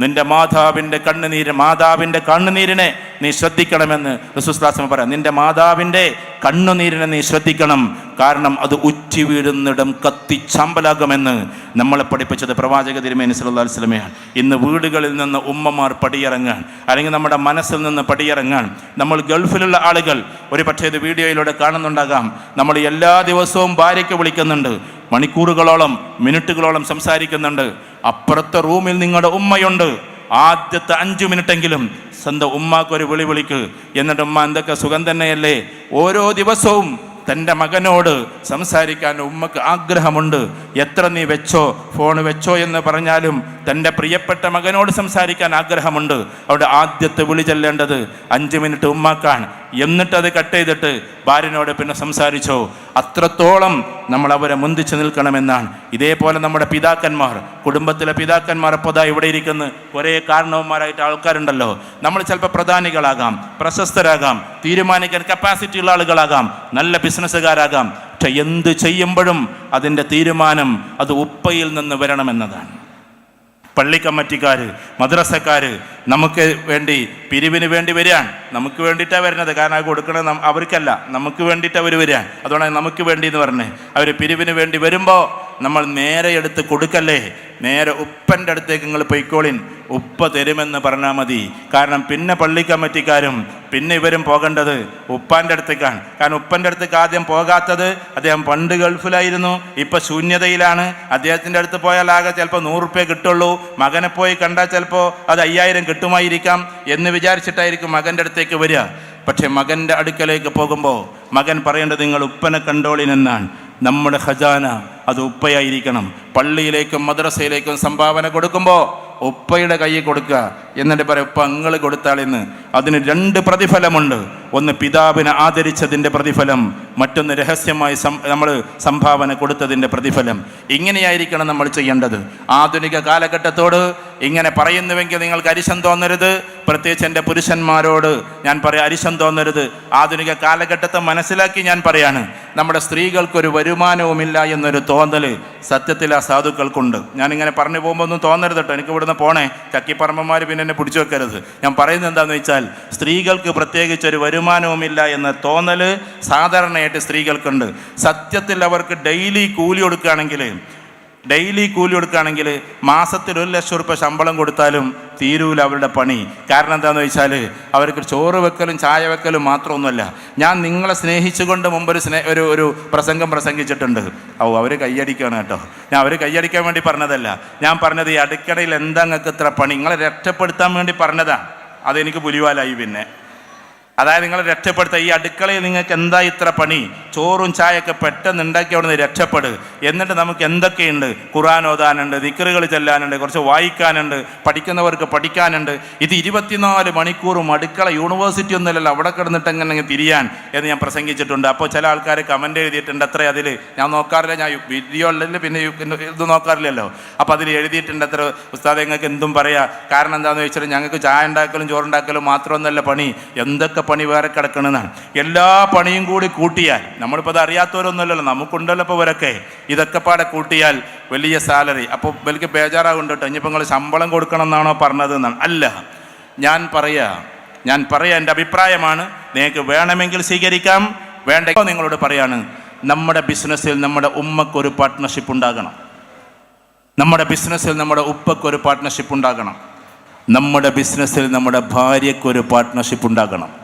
നിന്റെ മാതാവിന്റെ കണ്ണുനീര് മാതാവിന്റെ കണ്ണുനീരിനെ നീ ശ്രദ്ധിക്കണമെന്ന് റസൂസ്ലാസം പറയാം. നിന്റെ മാതാവിന്റെ കണ്ണുനീരിനെ നീ ശ്രദ്ധിക്കണം. കാരണം അത് ഉച്ചി വീഴുന്നിടം കത്തിച്ചാമ്പലാകുമെന്ന് നമ്മളെ പഠിപ്പിച്ചത് പ്രവാചക തിരുമേനി സല്ലല്ലാഹു അലൈഹി വസല്ലമയാണ്. ഇന്ന് വീടുകളിൽ നിന്ന് ഉമ്മമാർ പടിയിറങ്ങാൻ അല്ലെങ്കിൽ നമ്മുടെ മനസ്സിൽ നിന്ന് പടിയിറങ്ങാൻ നമ്മൾ ഗൾഫിലുള്ള ആളുകൾ ഒരു പക്ഷേ ഇത് വീഡിയോയിലൂടെ കാണുന്നുണ്ടാകാം. നമ്മൾ എല്ലാ ദിവസവും ഭാര്യയ്ക്ക് വിളിക്കുന്നുണ്ട്. മണിക്കൂറുകളോളം മിനിറ്റുകളോളം സംസാരിക്കുന്നുണ്ട്. അപ്പുറത്തെ റൂമിൽ നിങ്ങളുടെ ഉമ്മയുണ്ട്. ആദ്യത്തെ അഞ്ചു മിനിറ്റെങ്കിലും സ്വന്തം ഉമ്മാക്കൊരു വിളി വിളിക്ക്. എന്നിട്ട് ഉമ്മ എന്തൊക്കെ സുഖം തന്നെയല്ലേ? ഓരോ ദിവസവും തന്റെ മകനോട് സംസാരിക്കാൻ ഉമ്മക്ക് ആഗ്രഹമുണ്ട്. എത്ര നീ വെച്ചോ ഫോൺ വെച്ചോ എന്ന് പറഞ്ഞാലും തന്റെ പ്രിയപ്പെട്ട മകനോട് സംസാരിക്കാൻ ആഗ്രഹമുണ്ട്. അവിടെ ആദ്യത്തെ വിളി ചെല്ലേണ്ടത് അഞ്ച് മിനിറ്റ് ഉമ്മാക്കാൻ എന്നിട്ടത് കട്ട് ചെയ്തിട്ട് ഭാര്യനോട് പിന്നെ സംസാരിച്ചോ. അത്രത്തോളം നമ്മൾ അവരെ മുന്തിച്ചു നിൽക്കണമെന്നാണ്. ഇതേപോലെ നമ്മുടെ പിതാക്കന്മാർ കുടുംബത്തിലെ പിതാക്കന്മാർ ഇപ്പോൾ ഇവിടെ ഇരിക്കുന്ന. ഒരേ കാരണവന്മാരായിട്ട് ആൾക്കാരുണ്ടല്ലോ. നമ്മൾ ചിലപ്പോൾ പ്രധാനികളാകാം പ്രശസ്തരാകാം തീരുമാനിക്കാൻ കപ്പാസിറ്റി ഉള്ള ആളുകളാകാം നല്ല ബിസിനസ്സുകാരാകാം പക്ഷെ എന്ത് ചെയ്യുമ്പോഴും അതിന്റെ തീരുമാനം അത് ഉപ്പയിൽ നിന്ന് വരണമെന്നതാണ്. പള്ളി കമ്മിറ്റിക്കാർ മദ്രസക്കാർ നമുക്ക് വേണ്ടി പിരിവിന് വേണ്ടി വരികയാണ്. നമുക്ക് വേണ്ടിയിട്ടാണ് വരുന്നത്. കാരണം അത് കൊടുക്കണത് അവർക്കല്ല. നമുക്ക് വേണ്ടിയിട്ട് അവർ വരികയാണ്. അതുകൊണ്ടാണ് നമുക്ക് വേണ്ടി എന്ന് പറഞ്ഞത് അവർ പിരിവിന് വേണ്ടി വരുമ്പോൾ നമ്മൾ നേരെ എടുത്ത് കൊടുക്കല്ലേ? നേരെ ഉപ്പന്റെ അടുത്തേക്ക് നിങ്ങൾ പൊയ്ക്കോളിൻ. ഉപ്പ തരുമെന്ന് പറഞ്ഞാൽ മതി. കാരണം പിന്നെ പള്ളി കമ്മിറ്റിക്കാരും പിന്നെ ഇവരും പോകേണ്ടത് ഉപ്പാന്റെ അടുത്തേക്കാണ്. കാരണം ഉപ്പന്റെ അടുത്തേക്ക് ആദ്യം പോകാത്തത് അദ്ദേഹം പണ്ട് ഗൾഫിലായിരുന്നു ഇപ്പം ശൂന്യതയിലാണ്. അദ്ദേഹത്തിന്റെ അടുത്ത് പോയാൽ ആകെ ചിലപ്പോൾ നൂറ് റുപ്യ കിട്ടുള്ളൂ. മകനെ പോയി കണ്ടാൽ ചിലപ്പോൾ അത് അയ്യായിരം കിട്ടുമായിരിക്കാം എന്ന് വിചാരിച്ചിട്ടായിരിക്കും മകന്റെ അടുത്തേക്ക് വരിക. പക്ഷേ മകന്റെ അടുക്കലേക്ക് പോകുമ്പോൾ മകൻ പറയേണ്ടത് നിങ്ങൾ ഉപ്പനെ കണ്ടോളിനെന്നാണ് നമ്മുടെ ഖജാന അത് ഉപ്പയായിരിക്കണം. പള്ളിയിലേക്കും മദ്രസയിലേക്കും സംഭാവന കൊടുക്കുമ്പോൾ ഉപ്പയുടെ കയ്യിൽ കൊടുക്കുക. എന്നിട്ട് പറയാം ഉപ്പ കൊടുത്താൽ കൊടുത്താളിന്ന്. അതിന് രണ്ട് പ്രതിഫലമുണ്ട്. ഒന്ന് പിതാവിനെ ആദരിച്ചതിന്റെ പ്രതിഫലം മറ്റൊന്ന് രഹസ്യമായി നമ്മൾ സംഭാവന കൊടുത്തതിന്റെ പ്രതിഫലം. ഇങ്ങനെയായിരിക്കണം നമ്മൾ ചെയ്യേണ്ടത്. ആധുനിക കാലഘട്ടത്തോട് ഇങ്ങനെ പറയുന്നുവെങ്കിൽ നിങ്ങൾക്ക് അരിശം തോന്നരുത്. പ്രത്യേകിച്ച് എന്റെ പുരുഷന്മാരോട് ഞാൻ പറയാം അരിശം തോന്നരുത്. ആധുനിക കാലഘട്ടത്തെ മനസ്സിലാക്കി ഞാൻ പറയാണ് നമ്മുടെ സ്ത്രീകൾക്കൊരു വരുമാനവുമില്ല എന്നൊരു തോന്നൽ സത്യത്തിൽ ആ സാധുക്കൾക്കുണ്ട്. ഞാനിങ്ങനെ പറഞ്ഞു പോകുമ്പോൾ ഒന്നും തോന്നരുത് കേട്ടോ എനിക്ക് ഇവിടുന്ന് പോണേ. ചക്കിപ്പറമ്പന്മാർ പിന്നെ എന്നെ പിടിച്ചു വെക്കരുത്. ഞാൻ പറയുന്നത് എന്താണെന്ന് വെച്ചാൽ സ്ത്രീകൾക്ക് പ്രത്യേകിച്ച് ഒരു വരുമാനവുമില്ല എന്ന തോന്നൽ സാധാരണയായിട്ട് സ്ത്രീകൾക്കുണ്ട്. സത്യത്തിൽ അവർക്ക് ഡെയിലി കൂലി കൊടുക്കുകയാണെങ്കിൽ ഡെയിലി കൂലി കൊടുക്കുകയാണെങ്കിൽ മാസത്തിൽ ഒരു ലക്ഷം റുപ്യ ശമ്പളം കൊടുത്താലും തീരൂല അവരുടെ പണി. കാരണം എന്താണെന്ന് വെച്ചാൽ അവർക്ക് ചോറ് വെക്കലും ചായ വെക്കലും മാത്രമൊന്നുമല്ല. ഞാൻ നിങ്ങളെ സ്നേഹിച്ചുകൊണ്ട് മുമ്പ് ഒരു സ്നേ ഒരു ഒരു പ്രസംഗം പ്രസംഗിച്ചിട്ടുണ്ട്. ഓ അവർ കൈയടിക്കുകയാണ് കേട്ടോ. ഞാൻ അവർ കൈയടിക്കാൻ വേണ്ടി പറഞ്ഞതല്ല. ഞാൻ പറഞ്ഞത് ഈ അടുക്കടയിൽ എന്താ നിങ്ങൾക്ക് ഇത്ര പണി? നിങ്ങളെ രക്ഷപ്പെടുത്താൻ വേണ്ടി പറഞ്ഞതാണ് അതെനിക്ക് പുലിവാലായി പിന്നെ. അതായത് നിങ്ങളെ രക്ഷപ്പെടുത്തുക ഈ അടുക്കളയിൽ നിങ്ങൾക്ക് എന്താ ഇത്ര പണി? ചോറും ചായയൊക്കെ പെട്ടെന്ന് ഉണ്ടാക്കി അവിടെ നിന്ന് രക്ഷപ്പെടുക എന്നിട്ട് നമുക്ക് എന്തൊക്കെയുണ്ട്? ഖുറാൻ ഓതാനുണ്ട് ദിക്കറുകൾ ചെല്ലാനുണ്ട് കുറച്ച് വായിക്കാനുണ്ട് പഠിക്കുന്നവർക്ക് പഠിക്കാനുണ്ട്. ഇത് ഇരുപത്തിനാല് മണിക്കൂറും അടുക്കള യൂണിവേഴ്സിറ്റി ഒന്നുമല്ലല്ലോ അവിടെ കിടന്നിട്ട് എങ്ങനെ തിരിയാൻ എന്ന് ഞാൻ പ്രസംഗിച്ചിട്ടുണ്ട്. അപ്പോൾ ചില ആൾക്കാർ കമന്റ് എഴുതിയിട്ടുണ്ട് അത്ര അതിൽ. ഞാൻ നോക്കാറില്ല ഞാൻ വീഡിയോ ഉള്ളതിൽ പിന്നെ ഇത് നോക്കാറില്ലല്ലോ. അപ്പോൾ അതിൽ എഴുതിയിട്ടുണ്ട് അത്ര ഉസ്താദ് ഞങ്ങൾക്ക് എന്തും പറയാം. കാരണം എന്താണെന്ന് വെച്ചാൽ ഞങ്ങൾക്ക് ചായ ഉണ്ടാക്കലും ചോറുണ്ടാക്കലും മാത്രമൊന്നല്ല പണി. എന്തൊക്കെ പണി വേറെ കിടക്കണമെന്നാണ് എല്ലാ പണിയും കൂടി കൂട്ടിയാൽ നമ്മളിപ്പോൾ അത് അറിയാത്തവരൊന്നുമല്ലല്ലോ. നമുക്കുണ്ടല്ലോ ഇപ്പോൾ ഇവരൊക്കെ. ഇതൊക്കെ പാടെ കൂട്ടിയാൽ വലിയ സാലറി. അപ്പോൾ വലിയ ബേജാറാകുന്നുണ്ട് കേട്ടോ. ഇനിയിപ്പോൾ നിങ്ങൾ ശമ്പളം കൊടുക്കണം എന്നാണോ പറഞ്ഞത് എന്നാണ്. അല്ല ഞാൻ പറയാ ഞാൻ പറയാ എന്റെ അഭിപ്രായമാണ്. നിങ്ങൾക്ക് വേണമെങ്കിൽ സ്വീകരിക്കാം. വേണ്ട നിങ്ങളോട് പറയാണ് നമ്മുടെ ബിസിനസ്സിൽ നമ്മുടെ ഉമ്മക്കൊരു പാർട്ട്ണർഷിപ്പ് ഉണ്ടാകണം. നമ്മുടെ ബിസിനസ്സിൽ നമ്മുടെ ഉപ്പക്കൊരു പാർട്ട്ണർഷിപ്പ് ഉണ്ടാകണം. നമ്മുടെ ബിസിനസ്സിൽ നമ്മുടെ ഭാര്യയ്ക്കൊരു പാർട്ട്ണർഷിപ്പ് ഉണ്ടാകണം.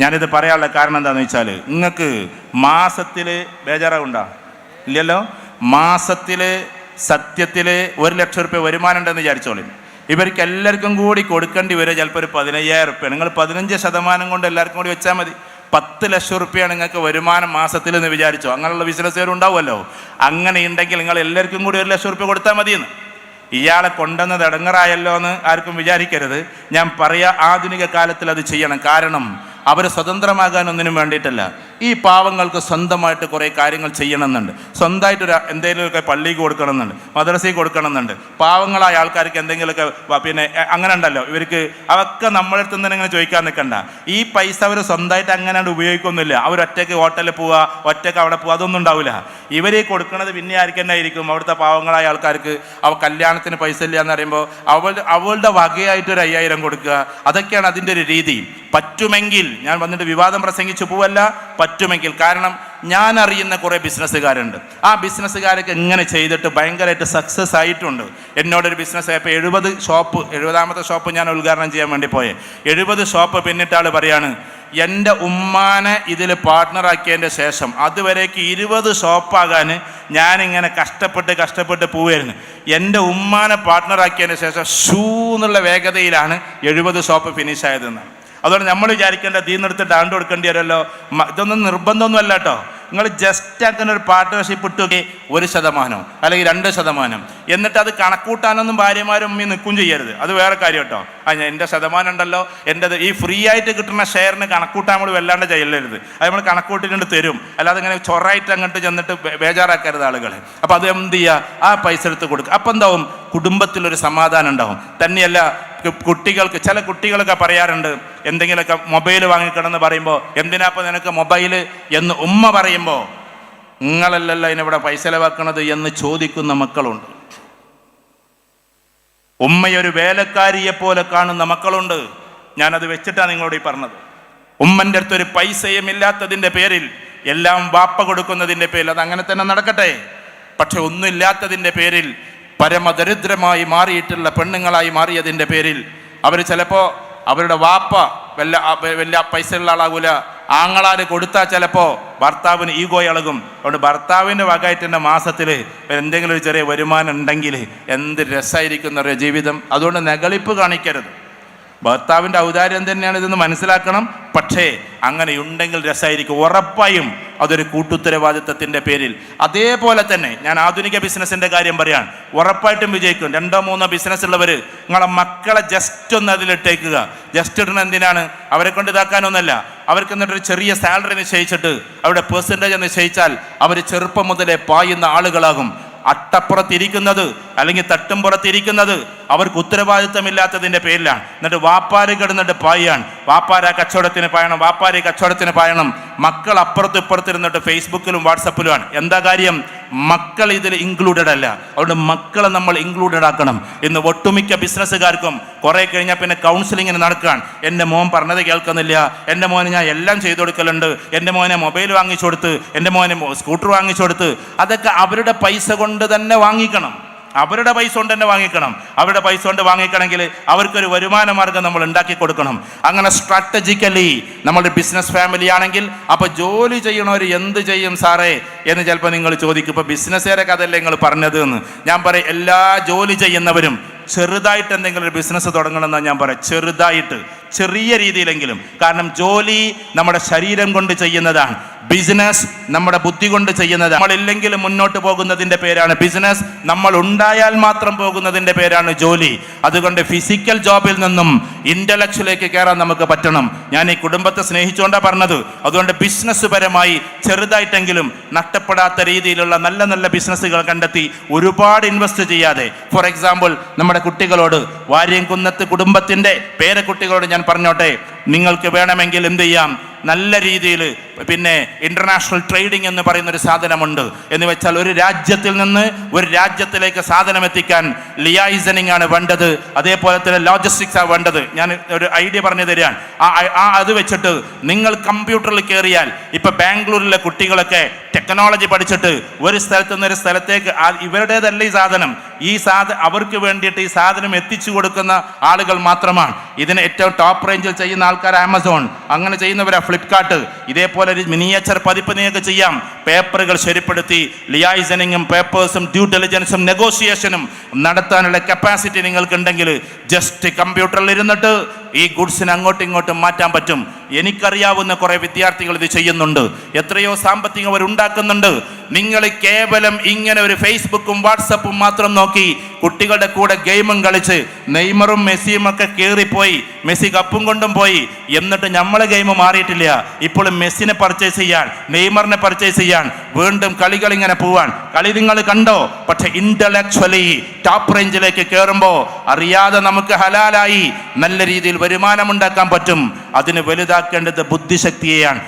ഞാനിത് പറയാനുള്ള കാരണം എന്താണെന്ന് വെച്ചാൽ നിങ്ങൾക്ക് മാസത്തിൽ ബേജാറാവുണ്ടോ? ഇല്ലല്ലോ? മാസത്തിൽ സത്യത്തിൽ ഒരു ലക്ഷം റുപ്യ വരുമാനം ഉണ്ടെന്ന് വിചാരിച്ചോളി. ഇവർക്ക് എല്ലാവർക്കും കൂടി കൊടുക്കേണ്ടി വരിക ചിലപ്പോൾ ഒരു പതിനയ്യായിരം റുപ്യ. നിങ്ങൾ പതിനഞ്ച് ശതമാനം കൊണ്ട് എല്ലാവർക്കും കൂടി വെച്ചാൽ മതി. പത്ത് ലക്ഷം റുപ്യാണ് നിങ്ങൾക്ക് വരുമാനം മാസത്തിൽ എന്ന് വിചാരിച്ചോ. അങ്ങനെയുള്ള ബിസിനസ്സുകാർ ഉണ്ടാവുമല്ലോ. അങ്ങനെ ഉണ്ടെങ്കിൽ നിങ്ങൾ എല്ലാവർക്കും കൂടി ഒരു ലക്ഷം റുപ്യ കൊടുത്താൽ മതിയെന്ന്. ഇയാളെ കൊണ്ടുവന്നത് ഇടങ്ങറായല്ലോ എന്ന് ആർക്കും വിചാരിക്കരുത്. ഞാൻ പറയാ ആധുനിക കാലത്തിൽ അത് ചെയ്യണം. കാരണം അവർ സ്വതന്ത്രമാകാൻ ഒന്നിനും വേണ്ടിയിട്ടല്ല. ഈ പാവങ്ങൾക്ക് സ്വന്തമായിട്ട് കുറേ കാര്യങ്ങൾ ചെയ്യണമെന്നുണ്ട്. സ്വന്തമായിട്ട് ഒരു എന്തെങ്കിലുമൊക്കെ പള്ളിക്ക് കൊടുക്കണമെന്നുണ്ട് മദ്രസയിൽ കൊടുക്കണമെന്നുണ്ട്. പാവങ്ങളായ ആൾക്കാർക്ക് എന്തെങ്കിലുമൊക്കെ പിന്നെ അങ്ങനെ ഉണ്ടല്ലോ. ഇവർക്ക് അതൊക്കെ നമ്മളെ അടുത്ത് നിന്ന് ഇങ്ങനെ ചോദിക്കാൻ നിൽക്കണ്ട. ഈ പൈസ അവർ സ്വന്തമായിട്ട് അങ്ങനെ ഉപയോഗിക്കൊന്നുമില്ല. അവർ ഒറ്റയ്ക്ക് ഹോട്ടലിൽ പോവുക ഒറ്റയ്ക്ക് അവിടെ പോവുക അതൊന്നും ഉണ്ടാവില്ല ഇവർ കൊടുക്കുന്നത് പിന്നെ ആർക്ക് തന്നെ ആയിരിക്കും? അവിടുത്തെ പാവങ്ങളായ ആൾക്കാർക്ക് അവ കല്യാണത്തിന് പൈസ ഇല്ല എന്ന് പറയുമ്പോൾ അവൾ അവളുടെ വകയായിട്ട് ഒരു അയ്യായിരം കൊടുക്കുക. അതൊക്കെയാണ് അതിന്റെ ഒരു രീതി. പറ്റുമെങ്കിൽ ഞാൻ വന്നിട്ട് വിവാദം പ്രസംഗിച്ചു പോവല്ല. പറ്റുമെങ്കിൽ കാരണം ഞാൻ അറിയുന്ന കുറേ ബിസിനസ്സുകാരുണ്ട്. ആ ബിസിനസ്സുകാരൊക്കെ ഇങ്ങനെ ചെയ്തിട്ട് ഭയങ്കരമായിട്ട് സക്സസ് ആയിട്ടുണ്ട്. എന്നോടൊരു ബിസിനസ് ഇപ്പോൾ എഴുപത് ഷോപ്പ് എഴുപതാമത്തെ ഷോപ്പ് ഞാൻ ഉദ്ഘാടനം ചെയ്യാൻ വേണ്ടി പോയേ. എഴുപത് ഷോപ്പ് പിന്നിട്ടാൾ പറയാണ് എന്റെ ഉമ്മാനെ ഇതിൽ പാർട്ട്ണറാക്കിയതിന്റെ ശേഷം അതുവരേക്ക് ഇരുപത് ഷോപ്പാകാൻ ഞാനിങ്ങനെ കഷ്ടപ്പെട്ട് കഷ്ടപ്പെട്ട് പോവുകയായിരുന്നു എന്റെ ഉമ്മാനെ പാർട്ട്ണറാക്കിയതിന് ശേഷം ഷൂ എന്നുള്ള വേഗതയിലാണ് എഴുപത് ഷോപ്പ് ഫിനിഷ് ആയതെന്നാണ്. അതുകൊണ്ട് നമ്മൾ വിചാരിക്കേണ്ട തീ നിർത്തിട്ട് ആണ്ട് കൊടുക്കേണ്ടി വരുമല്ലോ. ഇതൊന്നും നിർബന്ധമൊന്നും അല്ല കേട്ടോ. നിങ്ങൾ ജസ്റ്റ് അങ്ങനെ ഒരു പാർട്ട്ണർഷിപ്പ് ഇട്ടുകയെ ഒരു ശതമാനം അല്ലെങ്കിൽ രണ്ട് ശതമാനം. എന്നിട്ട് അത് കണക്കൂട്ടാനൊന്നും ഭാര്യമാരും ഉമ്മയും നിൽക്കും ചെയ്യരുത്. അത് വേറെ കാര്യം കേട്ടോ. ആ എന്റെ ശതമാനം ഉണ്ടല്ലോ എന്റെ ഈ ഫ്രീ ആയിട്ട് കിട്ടുന്ന ഷെയറിന് കണക്കൂട്ടാൻ നമ്മൾ വല്ലാണ്ട് ചെയ്യരുത് അത് നമ്മൾ കണക്കൂട്ടിട്ട് തരും. അല്ലാതെ ഇങ്ങനെ ചൊറായിട്ട് അങ്ങോട്ട് ചെന്നിട്ട് ബേജാറാക്കരുത് ആളുകളെ. അപ്പോൾ അത് എന്ത് ചെയ്യുക? ആ പൈസ എടുത്ത് കൊടുക്കുക. അപ്പം എന്താവും? കുടുംബത്തിലൊരു സമാധാനം ഉണ്ടാവും. തന്നെയല്ല കുട്ടികൾക്ക് ചില കുട്ടികളൊക്കെ പറയാറുണ്ട് എന്തെങ്കിലുമൊക്കെ മൊബൈൽ വാങ്ങിക്കണമെന്ന് പറയുമ്പോൾ എന്തിനാപ്പോൾ നിനക്ക് മൊബൈൽ എന്ന് ഉമ്മ പറയുമ്പോൾ നിങ്ങളല്ലല്ലോ ഇതിനിവിടെ പൈസ ചെലവാക്കണത് എന്ന് ചോദിക്കുന്ന മക്കളുണ്ട്. ഉമ്മയൊരു വേലക്കാരിയെ പോലെ കാണുന്ന മക്കളുണ്ട്. ഞാനത് വെച്ചിട്ടാണ് നിങ്ങളോട് ഈ പറഞ്ഞത്. ഉമ്മന്റെ അടുത്തൊരു പൈസയും ഇല്ലാത്തതിന്റെ പേരിൽ എല്ലാം വാപ്പ കൊടുക്കുന്നതിന്റെ പേരിൽ അത് അങ്ങനെ തന്നെ നടക്കട്ടെ. പക്ഷെ ഒന്നുമില്ലാത്തതിന്റെ പേരിൽ പരമദരിദ്രമായി മാറിയിട്ടുള്ള പെണ്ണുങ്ങളായി മാറിയതിന്റെ പേരിൽ അവർ ചിലപ്പോൾ അവരുടെ വാപ്പ വല്ല വലിയ പൈസ ഉള്ള ആളാകൂല ആങ്ങളാര് കൊടുത്താൽ ചിലപ്പോൾ ഭർത്താവിന് ഈഗോ ഇളകും. അതുകൊണ്ട് ഭർത്താവിന്റെ വകയായിട്ട് തന്നെ മാസത്തിൽ എന്തെങ്കിലും ഒരു ചെറിയ വരുമാനം ഉണ്ടെങ്കിൽ എന്ത് രസമായിരിക്കും എന്നറിയ ജീവിതം? അതുകൊണ്ട് നെകളിപ്പ് കാണിക്കരുത്. ഭർത്താവിന്റെ ഔദാര്യം തന്നെയാണ് ഇതെന്ന് മനസ്സിലാക്കണം. പക്ഷേ അങ്ങനെ ഉണ്ടെങ്കിൽ രസമായിരിക്കും. ഉറപ്പായും അതൊരു കൂട്ടുത്തരവാദിത്തത്തിന്റെ പേരിൽ. അതേപോലെ തന്നെ ഞാൻ ആധുനിക ബിസിനസ്സിന്റെ കാര്യം പറയാൻ ഉറപ്പായിട്ടും വിജയിക്കും. രണ്ടോ മൂന്നോ ബിസിനസ് ഉള്ളവർ നിങ്ങളെ മക്കളെ ജസ്റ്റ് ഒന്ന് അതിലിട്ടേക്കുക. ജസ്റ്റ് ഇടണം എന്തിനാണ്? അവരെ കൊണ്ട് ഇതാക്കാനൊന്നല്ല. അവർക്ക് എന്നിട്ടൊരു ചെറിയ സാലറി നിശ്ചയിച്ചിട്ട് അവരുടെ പെർസെന്റേജ് നിശ്ചയിച്ചാൽ അവർ ചെറുപ്പം മുതലേ പായുന്ന ആളുകളാകും. അട്ടപ്പുറത്തിരിക്കുന്നത് അല്ലെങ്കിൽ തട്ടുംപുറത്തിരിക്കുന്നത് അവർക്ക് ഉത്തരവാദിത്തമില്ലാത്തതിന്റെ പേരിലാണ്. എന്നിട്ട് വാപ്പാര് കിടന്നിട്ട് പായാണ് വാപ്പാര കച്ചവടത്തിന് പായണം വാപ്പാരി കച്ചവടത്തിന് പായണം. മക്കൾ അപ്പുറത്തും ഇപ്പുറത്തിരുന്നിട്ട് ഫേസ്ബുക്കിലും വാട്സപ്പിലുമാണ് എന്താ കാര്യം? മക്കൾ ഇതിൽ ഇൻക്ലൂഡഡ് അല്ല. അതുകൊണ്ട് മക്കളെ നമ്മൾ ഇൻക്ലൂഡഡ് ആക്കണം. ഇന്ന് ഒട്ടുമിക്ക ബിസിനസ്സുകാർക്കും കുറേ കഴിഞ്ഞാൽ പിന്നെ കൗൺസിലിങ്ങിന് നടക്കാൻ. എന്റെ മോൻ പറഞ്ഞത് കേൾക്കുന്നില്ല. എന്റെ മോനെ ഞാൻ എല്ലാം ചെയ്തു കൊടുക്കലുണ്ട്. എന്റെ മോനെ മൊബൈൽ വാങ്ങിച്ചു കൊടുത്ത്. എന്റെ മോനെ സ്കൂട്ടർ വാങ്ങിച്ചു കൊടുത്ത്. അതൊക്കെ അവരുടെ പൈസ കൊണ്ട് തന്നെ വാങ്ങിക്കണം. അവരുടെ പൈസ കൊണ്ട് തന്നെ വാങ്ങിക്കണം. അവരുടെ പൈസ കൊണ്ട് വാങ്ങിക്കണമെങ്കിൽ അവർക്കൊരു വരുമാന മാർഗം നമ്മൾ ഉണ്ടാക്കി കൊടുക്കണം. അങ്ങനെ സ്ട്രാറ്റജിക്കലി നമ്മുടെ ബിസിനസ് ഫാമിലി ആണെങ്കിൽ അപ്പോൾ ജോലി ചെയ്യണവർ എന്ത് ചെയ്യും സാറേ? എന്ന് ചിലപ്പോൾ നിങ്ങൾ ചോദിക്കും. ഇപ്പോൾ ബിസിനസ്സുകാരെ കഥയല്ലേ നിങ്ങൾ പറഞ്ഞത് എന്ന്. ഞാൻ പറയും എല്ലാ ജോലി ചെയ്യുന്നവരും ചെറുതായിട്ട് എന്തെങ്കിലും ഒരു ബിസിനസ് തുടങ്ങണമെന്നാണ് ഞാൻ പറയാം. ചെറുതായിട്ട് ചെറിയ രീതിയിലെങ്കിലും. കാരണം ജോലി നമ്മുടെ ശരീരം കൊണ്ട് ചെയ്യുന്നതാണ്. ബിസിനസ് നമ്മുടെ ബുദ്ധി കൊണ്ട് ചെയ്യുന്നത്. നമ്മളില്ലെങ്കിൽ മുന്നോട്ട് പോകുന്നതിന്റെ പേരാണ് ബിസിനസ്. നമ്മൾ ഉണ്ടായാൽ മാത്രം പോകുന്നതിന്റെ പേരാണ് ജോലി. അതുകൊണ്ട് ഫിസിക്കൽ ജോബിൽ നിന്നും ഇന്റലക്ച്വലേക്ക് കയറാൻ നമുക്ക് പറ്റണം. ഞാൻ ഈ കുടുംബത്തെ സ്നേഹിച്ചുകൊണ്ടാണ് പറഞ്ഞത്. അതുകൊണ്ട് ബിസിനസ് പരമായി ചെറുതായിട്ടെങ്കിലും നഷ്ടപ്പെടാത്ത രീതിയിലുള്ള നല്ല നല്ല ബിസിനസ്സുകൾ കണ്ടെത്തി ഒരുപാട് ഇൻവെസ്റ്റ് ചെയ്യാതെ. ഫോർ എക്സാമ്പിൾ നമ്മുടെ കുട്ടികളോട് വാര്യംകുന്നത്ത് കുടുംബത്തിന്റെ പേരക്കുട്ടികളോട് ഞാൻ പറഞ്ഞോട്ടെ. നിങ്ങൾക്ക് വേണമെങ്കിൽ എന്ത് ചെയ്യാം? നല്ല രീതിയിൽ പിന്നെ ഇന്റർനാഷണൽ ട്രേഡിംഗ് എന്ന് പറയുന്ന ഒരു സാധനമുണ്ട്. എന്ന് വെച്ചാൽ ഒരു രാജ്യത്തിൽ നിന്ന് ഒരു രാജ്യത്തിലേക്ക് സാധനം എത്തിക്കാൻ ലിയായിസനിങ് ആണ് വേണ്ടത്. അതേപോലെ തന്നെ ലോജിസ്റ്റിക്സ് ആണ് വേണ്ടത്. ഞാൻ ഒരു ഐഡിയ പറഞ്ഞു തരാൻ. ആ അത് വെച്ചിട്ട് നിങ്ങൾ കമ്പ്യൂട്ടറിൽ കയറിയാൽ ഇപ്പൊ ബാംഗ്ലൂരിലെ കുട്ടികളൊക്കെ ടെക്നോളജി പഠിച്ചിട്ട് ഒരു സ്ഥലത്ത് നിന്ന് ഒരു സ്ഥലത്തേക്ക് ഇവരുടേതല്ല ഈ സാധനം. ഈ സാധ അവർക്ക് വേണ്ടിയിട്ട് ഈ സാധനം എത്തിച്ചു കൊടുക്കുന്ന ആളുകൾ മാത്രമാണ്. ഇതിന് ഏറ്റവും ടോപ്പ് റേഞ്ചിൽ ചെയ്യുന്ന ആമസോൺ. അങ്ങനെ ചെയ്യുന്നവരാ ഫ്ലിപ്കാർട്ട്. ഇതേപോലെ ഒരു മിനിയേച്ചർ പതിപ്പ് നിങ്ങൾക്ക് ചെയ്യാം. പേപ്പറുകൾ ശരിപ്പെടുത്തി ലിയായിസനിങ്ങും പേപ്പേഴ്സും ഡ്യൂ ഡെലിജൻസും നെഗോഷിയേഷനും നടത്താനുള്ള കപ്പാസിറ്റി നിങ്ങൾക്കുണ്ടെങ്കിൽ ജസ്റ്റ് കമ്പ്യൂട്ടറിൽ ഇരുന്നിട്ട് ഈ ഗുഡ്സിനെ അങ്ങോട്ടും ഇങ്ങോട്ടും മാറ്റാൻ പറ്റും. എനിക്കറിയാവുന്ന കുറെ വിദ്യാർത്ഥികൾ ഇത് ചെയ്യുന്നുണ്ട്. എത്രയോ സാമ്പത്തികം അവർ ഉണ്ടാക്കുന്നുണ്ട്. നിങ്ങൾ കേവലം ഇങ്ങനെ ഒരു ഫേസ്ബുക്കും വാട്സപ്പും മാത്രം നോക്കി കുട്ടികളുടെ കൂടെ ഗെയിമും കളിച്ച് നെയ്മറും മെസ്സിയും ഒക്കെ കയറിപ്പോയി മെസ്സി കപ്പും കൊണ്ടും പോയി. എന്നിട്ട് നമ്മളെ ഗെയിം മാറിയിട്ടില്ല. ഇപ്പോൾ മെസ്സിനെ പർച്ചേസ് ചെയ്യാൻ നെയ്മറിനെ പർച്ചേസ് ചെയ്യാൻ വീണ്ടും കളികൾ ഇങ്ങനെ പോവാൻ. കളി നിങ്ങൾ കണ്ടോ? പക്ഷെ ഇന്റലക്ച്വലി ടോപ്പ് റേഞ്ചിലേക്ക് കയറുമ്പോൾ അറിയാതെ നമുക്ക് ഹലാലായി നല്ല രീതിയിൽ വരുമാനം ഉണ്ടാക്കാൻ പറ്റും. അതിന് വലുതാക്കേണ്ടത് ബുദ്ധിശക്തിയെയാണ്.